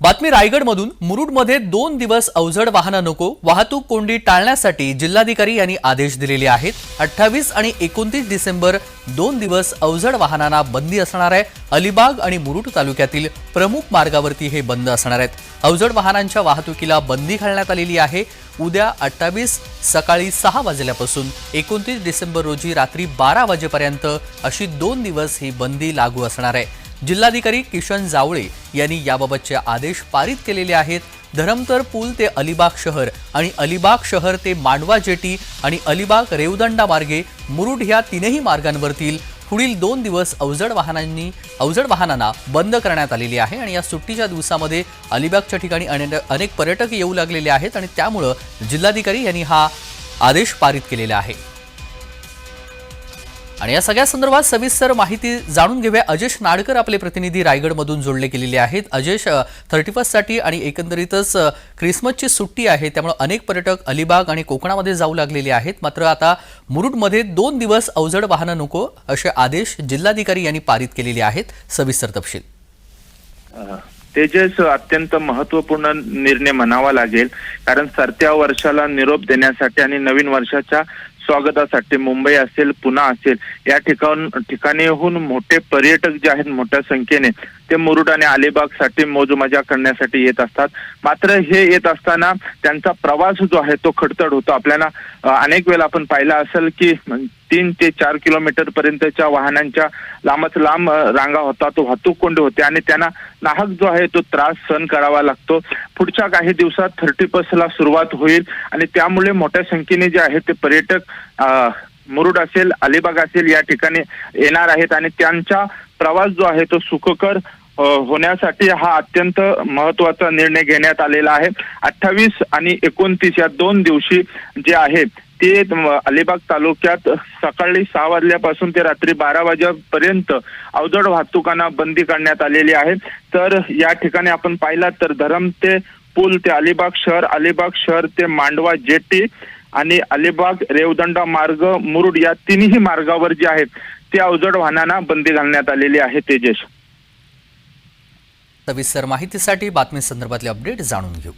बातमी रायगडमधून मुरुडमध्ये दोन दिवस अवजड वाहनं नको वाहतूक कोंडी टाळण्यासाठी जिल्हाधिकारी यांनी आदेश दिलेले आहेत. अठ्ठावीस आणि एकोणतीस डिसेंबर दोन दिवस अवजड वाहनांना बंदी असणार आहे. अलिबाग आणि मुरुड तालुक्यातील प्रमुख मार्गावरती हे बंद असणार आहेत. अवजड वाहनांच्या वाहतुकीला बंदी घालण्यात आलेली आहे. उद्या अठ्ठावीस सकाळी सहा वाजल्यापासून एकोणतीस डिसेंबर रोजी रात्री बारा वाजेपर्यंत अशी दोन दिवस ही बंदी लागू असणार आहे. जिल्हाधिकारी किशन जावळे यांनी याबाबतचे आदेश पारित केलेले आहेत. धरमतर पूल ते अलिबाग शहर आणि अलिबाग शहर ते मांडवा जेटी आणि अलिबाग रेवदंडा मार्गे मुरुड ह्या तीनही मार्गांवरतील पुढील दोन दिवस अवजड वाहनांनी अवजड वाहनांना बंद करण्यात आलेली आहे आणि या सुट्टीच्या दिवसामध्ये अलिबागच्या ठिकाणी अने- अनेक पर्यटक येऊ लागलेले आहेत आणि त्यामुळं जिल्हाधिकारी यांनी हा आदेश पारित केलेला आहे. आणि या सगळ्या संदर्भात सविस्तर माहिती जाणून घेऊया. अजेश नाडकर आपले प्रतिनिधी रायगडमधून जोडले गेलेले आहेत. अजेश थर्टी फर्स्टसाठी आणि एकंदरीतच क्रिसमसची सुट्टी आहे त्यामुळे अनेक पर्यटक अलिबाग आणि कोकणामध्ये जाऊ लागलेले आहेत. मात्र आता मुरुडमध्ये दोन दिवस अवजड वाहनं नको असे आदेश जिल्हाधिकारी यांनी पारित केलेले आहेत. सविस्तर तपशील. तेजस अत्यंत महत्त्वपूर्ण निर्णय म्हणावा लागेल. कारण सरत्या वर्षाला निरोप देण्यासाठी आणि नवीन वर्षाच्या स्वागतासाठी मुंबई असेल पुणे असेल या ठिकाण ठिकाणीहून मोठे पर्यटक जे आहेत मोठ्या संख्येने ते मुरुड आणि अलिबागसाठी मोजमजा करण्यासाठी येत असतात. मात्र हे येत असताना त्यांचा प्रवास जो आहे तो खडतड होतो. आपल्याला अनेक वेळा आपण पाहिला असेल की तीन ते चार किलोमीटर पर्यंतच्या वाहनांच्या लांबच लांब रांगा होता तो वाहतूक कोंडी होते आणि त्यांना नाहक जो आहे तो त्रास सहन करावा लागतो. पुढच्या काही दिवसात थर्टी ला सुरुवात होईल आणि त्यामुळे मोठ्या संख्येने जे आहे ते पर्यटक मुरुड असेल अलिबाग असेल या ठिकाणी येणार आहेत आणि त्यांचा प्रवास जो आहे तो सुखकर होण्यासाठी हा अत्यंत महत्त्वाचा निर्णय घेण्यात आलेला आहे. अठ्ठावीस आणि एकोणतीस या दोन दिवशी जे आहे ते अलिबाग तालुक्यात सकाळी सहा वाजल्यापासून ते रात्री बारा वाजेपर्यंत अवजड वाहतुकांना बंदी करण्यात आलेली आहे. तर या ठिकाणी आपण पाहिलात तर धरम ते पूल ते अलिबाग शहर अलिबाग शहर ते मांडवा जेटी आणि अलिबाग रेवदंडा मार्ग मुरुड या तिन्ही मार्गावर जे आहेत ते अवजड वाहनांना बंदी घालण्यात आलेली आहे तेजेश सविस्तर माहितीसाठी बातमी संदर्भातले अपडेट जाणून घेऊ.